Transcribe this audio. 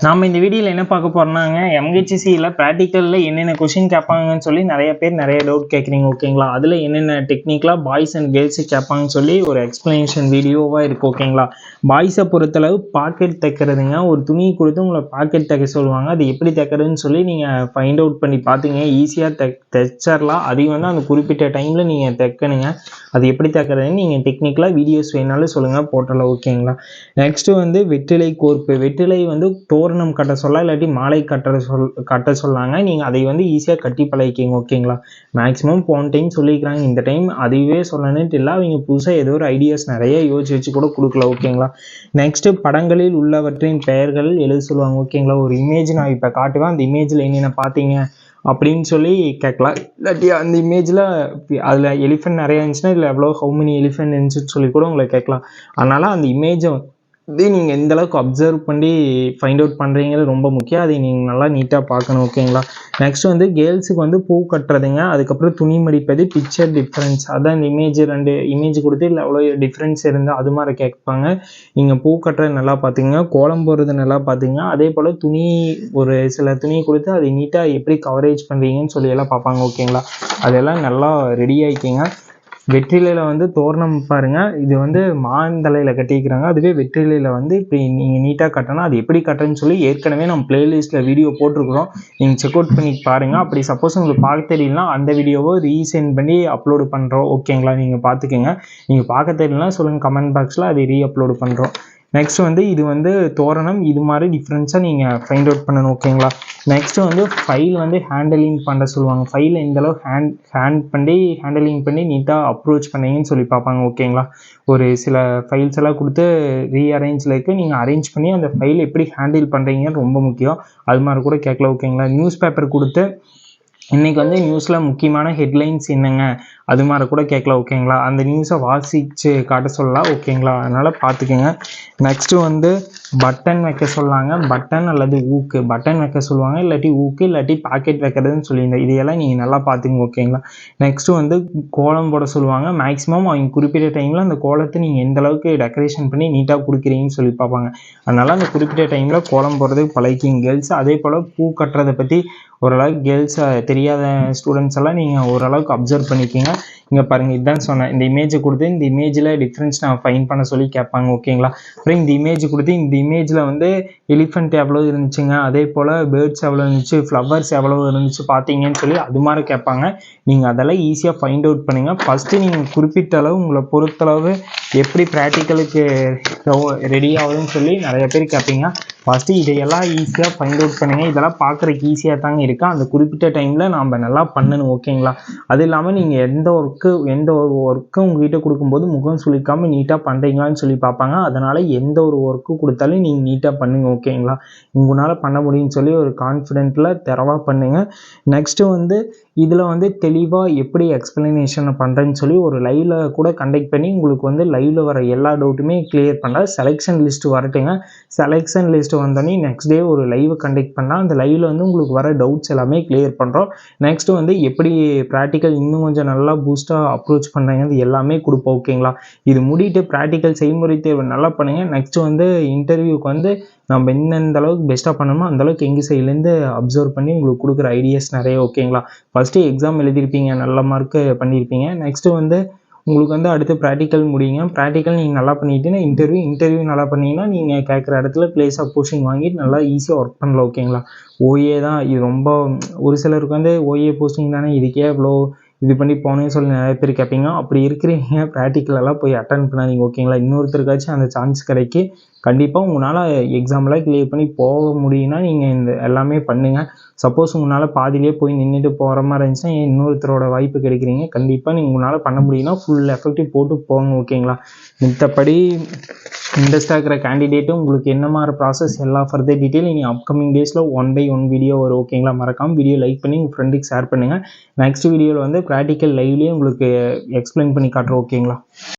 நாம் இந்த வீடியோவில் என்ன பார்க்க போகிறோம்னாங்க எம்ஹெச்சிசியில் ப்ராக்டிக்கலில் என்னென்ன கொஷின் கேட்பாங்கன்னு சொல்லி நிறைய பேர் நிறைய டவுட் கேட்குறீங்க ஓகேங்களா அதில் என்னென்ன டெக்னிக்கலாக பாய்ஸ் அண்ட் கேர்ள்ஸு கேட்பாங்கன்னு சொல்லி ஒரு எக்ஸ்ப்ளனேஷன் வீடியோவாக இருக்குது ஓகேங்களா பாய்ஸை பொறுத்தளவு பாக்கெட் தைக்கிறதுங்க ஒரு துணி கொடுத்து உங்களை பாக்கெட் தைக்க சொல்லுவாங்க. அது எப்படி தைக்கிறதுன்னு சொல்லி நீங்கள் ஃபைண்ட் அவுட் பண்ணி பார்த்தீங்க. ஈஸியாக தை தைச்சிடலாம். அதையும் வந்து அந்த குறிப்பிட்ட டைமில் நீங்கள் தைக்கணுங்க. அது எப்படி தைக்கிறதுன்னு நீங்கள் டெக்னிக்கலாக வீடியோஸ் வேணாலும் சொல்லுங்கள் போட்டலாம் ஓகேங்களா நெக்ஸ்ட்டு வந்து வெற்றிலை கோர்ப்பு. வெற்றிலை வந்து தோரணம் கட்ட சொல்ல இல்லாட்டி மாலை கட்டுற சொல் கட்ட சொல்லாங்க. நீங்கள் அதை வந்து ஈஸியாக கட்டி பழகிக்கிங்க ஓகேங்களா மேக்ஸிமம் போன டைம் சொல்லியிருக்கிறாங்க இந்த டைம் அதுவே சொல்லணுன்ட்டு இல்லை அவங்க புதுசாக ஏதோ ஒரு ஐடியாஸ் நிறைய யோசிச்சு வச்சு கூட கொடுக்கல ஓகேங்களா நெக்ஸ்ட்டு படங்களில் உள்ளவற்றின் பெயர்கள் எழுத சொல்லுவாங்க ஓகேங்களா ஒரு இமேஜ் நான் இப்போ காட்டுவேன். அந்த இமேஜில் என்னென்ன பார்த்தீங்க? அப்படின்னு சொல்லி கேட்கலாம். இல்லாட்டி அந்த இமேஜில் அதில் எலிஃபென்ட் நிறையா இருந்துச்சுன்னா இதில் எவ்வளோ ஹவு மெனி எலிஃபென்ட் இருந்துச்சுன்னு சொல்லி கூட உங்களை கேட்கலாம். அதனால் அந்த இமேஜை இது நீங்கள் எந்த அளவுக்கு அப்சர்வ் பண்ணி ஃபைண்ட் அவுட் பண்ணுறீங்கிறது ரொம்ப முக்கியம். அதை நீங்கள் நல்லா நீட்டாக பார்க்கணும் ஓகேங்களா நெக்ஸ்ட் வந்து கேர்ள்ஸுக்கு வந்து பூ கட்டுறதுங்க. அதுக்கப்புறம் துணி மடிப்பது பிக்சர் டிஃப்ரென்ஸ் அதான் இந்த இமேஜ் ரெண்டு இமேஜ் கொடுத்து இல்லை அவ்வளோ டிஃப்ரென்ஸ் இருந்தால் அது மாதிரி கேட்பாங்க. நீங்கள் பூ கட்டுறது நல்லா பார்த்துங்க கோலம் போடுறது நல்லா பார்த்துங்க அதே போல் துணி ஒரு சில துணியை கொடுத்து அதை நீட்டாக எப்படி கவரேஜ் பண்ணுறீங்கன்னு சொல்லி எல்லாம் பார்ப்பாங்க ஓகேங்களா அதெல்லாம் நல்லா ரெடி ஆகிக்கிங்க வெற்றிலையில் வந்து தோரணம் பாருங்கள் இது வந்து மாந்தலையில் கட்டிக்கிறாங்க அதுவே வெற்றிலையில் வந்து இப்படி நீங்கள் நீட்டாக கட்டணும் அது எப்படி கட்டணும்னு சொல்லி ஏற்கனவே நம்ம பிளேலிஸ்ட்டில் வீடியோ போட்டிருக்கிறோம். நீங்கள் செக் அவுட் பண்ணி பாருங்கள் அப்படி சப்போஸ் உங்களுக்கு பார்க்க தெரியலனா அந்த வீடியோவை ரீசென்ட் பண்ணி அப்லோடு பண்ணுறோம் ஓகேங்களா நீங்கள் பார்த்துக்கோங்க. நீங்கள் பார்க்க தெரியலனா சொல்லுங்கள் கமெண்ட் பாக்ஸில் அதை ரீ அப்லோடு பண்ணுறோம் நெக்ஸ்ட் வந்து இது வந்து தோரணம். இது மாதிரி டிஃப்ரென்ஸாக நீங்கள் ஃபைண்ட் அவுட் பண்ணணும் ஓகேங்களா நெக்ஸ்ட் வந்து ஃபைல் வந்து ஹேண்டலிங் பண்ண சொல்லுவாங்க. ஃபைல் எந்த ஹேண்ட் ஹேண்ட் பண்ணி ஹேண்டலிங் பண்ணி நீட்டாக அப்ரோச் பண்ணீங்கன்னு சொல்லி பார்ப்பாங்க ஓகேங்களா ஒரு சில ஃபைல்ஸ் எல்லாம் கொடுத்து ரீஅரேஞ்சில் இருக்குது நீங்கள் அரேஞ்ச் பண்ணி அந்த ஃபைல் எப்படி ஹேண்டில் பண்ணுறீங்கன்னு ரொம்ப முக்கியம். அது மாதிரி கூட கேட்கல ஓகேங்களா நியூஸ் பேப்பர் கொடுத்து இன்றைக்கி வந்து நியூஸில் முக்கியமான ஹெட்லைன்ஸ் என்னங்க? அது மாதிரி கூட கேட்கலாம் ஓகேங்களா அந்த நியூஸை வாசிச்சு காட்ட சொல்லலாம் ஓகேங்களா அதனால் பார்த்துக்கோங்க நெக்ஸ்ட்டு வந்து பட்டன் வைக்க சொல்லாங்க. பட்டன் அல்லது ஊக்கு. பட்டன் வைக்க சொல்லுவாங்க இல்லாட்டி ஊக்கு இல்லாட்டி பாக்கெட் வைக்கிறதுன்னு சொல்லியிருந்தேன். இதையெல்லாம் நீங்கள் நல்லா பார்த்துங்க ஓகேங்களா நெக்ஸ்ட்டு வந்து கோலம் போட சொல்லுவாங்க. மேக்ஸிமம் அவங்க குறிப்பிட்ட டைமில் அந்த கோலத்தை நீங்கள் எந்த அளவுக்கு டெக்கரேஷன் பண்ணி நீட்டாக கொடுக்குறீங்கன்னு சொல்லி பார்ப்பாங்க. அதனால் அந்த குறிப்பிட்ட டைமில் கோலம் போடுறதுக்கு பழகிக்கிங்க கேர்ள்ஸ் அதே போல் பூ கட்டுறதை பற்றி ஓரளவுக்கு கேர்ள்ஸை தெரியாத ஸ்டூடெண்ட்ஸ் எல்லாம் நீங்கள் ஓரளவுக்கு அப்சர்வ் பண்ணிக்கிங்க இங்கே பாருங்கள் இதுதான் சொன்னேன். இந்த இமேஜை கொடுத்து இந்த இமேஜில் டிஃப்ரென்ஸ் நான் ஃபைன் பண்ண சொல்லி கேட்பாங்க ஓகேங்களா அப்புறம் இந்த இமேஜ் கொடுத்து இந்த இமேஜில் வந்து எலிஃபெண்ட் எவ்வளோ இருந்துச்சுங்க? அதே போல் பேர்ட்ஸ் எவ்வளோ இருந்துச்சு? ஃப்ளவர்ஸ் எவ்வளோ இருந்துச்சு? பார்த்தீங்கன்னு சொல்லி அது மாதிரி கேட்பாங்க. நீங்கள் அதெல்லாம் ஈஸியாக ஃபைண்ட் அவுட் பண்ணுங்கள் ஃபஸ்ட்டு நீங்கள் குறிப்பிட்ட அளவு உங்களை பொறுத்தளவு எப்படி ப்ராக்டிக்கலுக்கு ரெடி ஆகுதுன்னு சொல்லி நிறைய பேர் கேட்பீங்க. ஃபஸ்ட்டு இதையெல்லாம் ஈஸியாக ஃபைண்ட் அவுட் பண்ணுங்கள் இதெல்லாம் பார்க்குறக்கு ஈஸியாக தாங்க இருக்குது அந்த குறிப்பிட்ட டைமில் நாம் நல்லா பண்ணணும் ஓகேங்களா அது இல்லாமல் நீங்கள் எந்த ஒர்க்கு எந்த ஒரு ஒர்க்கும் உங்ககிட்ட கொடுக்கும்போது முகம் சுளிக்காமல் நீட்டாக பண்ணுறீங்களான்னு சொல்லி பார்ப்பாங்க. அதனால் எந்த ஒரு ஒர்க்கு கொடுத்தாலும் நீங்கள் நீட்டாக பண்ணுங்கள் ஓகேங்களா உங்களால் பண்ண முடியும்னு சொல்லி ஒரு கான்ஃபிடென்ட்டில் திறவாக பண்ணுங்கள் நெக்ஸ்ட்டு வந்து இதில் வந்து தெளிவாக எப்படி எக்ஸ்ப்ளனேஷன் பண்ணுறேன்னு சொல்லி ஒரு லைவில் கூட கண்டக்ட் பண்ணி உங்களுக்கு வந்து லைவில் வர எல்லா டவுட்டுமே கிளியர் பண்ண செலெக்ஷன் லிஸ்ட்டு வரட்டுங்க. செலெக்ஷன் லிஸ்ட்டு வந்தோடனே நெக்ஸ்ட் டே ஒரு லைவ் கண்டக்ட் பண்ணால் அந்த லைவில் வந்து உங்களுக்கு வர டவுட்ஸ் எல்லாமே கிளியர் பண்ணுறோம் நெக்ஸ்ட்டு வந்து எப்படி ப்ராக்டிக்கல் இன்னும் கொஞ்சம் நல்லா பூஸ்ட்டாக அப்ரோச் பண்ணுறீங்க அது எல்லாமே கொடுப்போம் ஓகேங்களா இது முடிட்டு ப்ராக்டிக்கல் செய்முறை தேர்வு நல்லா பண்ணுங்கள் நெக்ஸ்ட்டு வந்து இன்டர்வியூக்கு வந்து நம்ம எந்தெந்த அளவுக்கு பெஸ்ட்டாக பண்ணணுமோ அந்தளவுக்கு எங்கள் சைட்லேருந்து அப்சர்வ் பண்ணி உங்களுக்கு கொடுக்குற ஐடியாஸ் நிறைய ஓகேங்களா ஃபஸ்ட்டு எக்ஸாம் எழுதியிருப்பீங்க நல்ல மார்க்கு பண்ணியிருப்பீங்க. நெக்ஸ்ட்டு வந்து உங்களுக்கு வந்து அடுத்து ப்ராக்டிக்கல் முடியுங்க. ப்ராக்டிக்கல் நீங்கள் நல்லா பண்ணிட்டீங்கன்னா இன்டர்வியூ இன்டர்வியூ நல்லா பண்ணீங்கன்னா நீங்கள் கேட்குற இடத்துல பிளேஸ் ஆஃப் போஸ்டிங் வாங்கிட்டு நல்லா ஈஸியாக ஒர்க் பண்ணலாம் ஓகேங்களா ஓஏ தான் இது ரொம்ப ஒரு சிலருக்கு வந்து ஓஏ போஸ்டிங் தானே இதுக்கே இவ்வளோ இது பண்ணி போனேன்னு சொல்லி நிறைய பேர் கேட்பீங்க. அப்படி இருக்கிறீங்க ப்ராக்டிக்கலெல்லாம் போய் அட்டன் பண்ணாதீங்க ஓகேங்களா இன்னொருத்தருக்காச்சும் அந்த சான்ஸ் கிடைக்கி. கண்டிப்பாக உங்களால் எக்ஸாம்லாம் கிளியர் பண்ணி போக முடியும்னா நீங்கள் இந்த எல்லாமே பண்ணுங்கள் சப்போஸ் உங்களால் பாதியிலே போய் நின்றுட்டு போகிற மாதிரி இருந்துச்சுன்னா இன்னொருத்தரோட வாய்ப்பு கிடைக்கிறீங்க. கண்டிப்பாக நீங்கள் உங்களால் பண்ண முடியும்னா ஃபுல் எஃபெக்டிவ் போட்டு போங்க ஓகேங்களா மித்தபடி இன்ட்ரெஸ்டாக இருக்கிற கேண்டிடேட்டும் உங்களுக்கு என்ன மாதிரி ப்ராசஸ் எல்லா ஃபர்தர் டீட்டெயில் இனி அப்கமிங் டேஸில் ஒன் பை ஒன் வீடியோ வரும் ஓகேங்களா மறக்காமல் வீடியோ லைக் பண்ணி உங்கள் ஃப்ரெண்டுக்கு ஷேர் பண்ணுங்கள் நெக்ஸ்ட் வீடியோவில் வந்து ப்ராக்டிக்கல் லைவ்லேயே உங்களுக்கு எக்ஸ்பிளைன் பண்ணி காட்டுறோம் ஓகேங்களா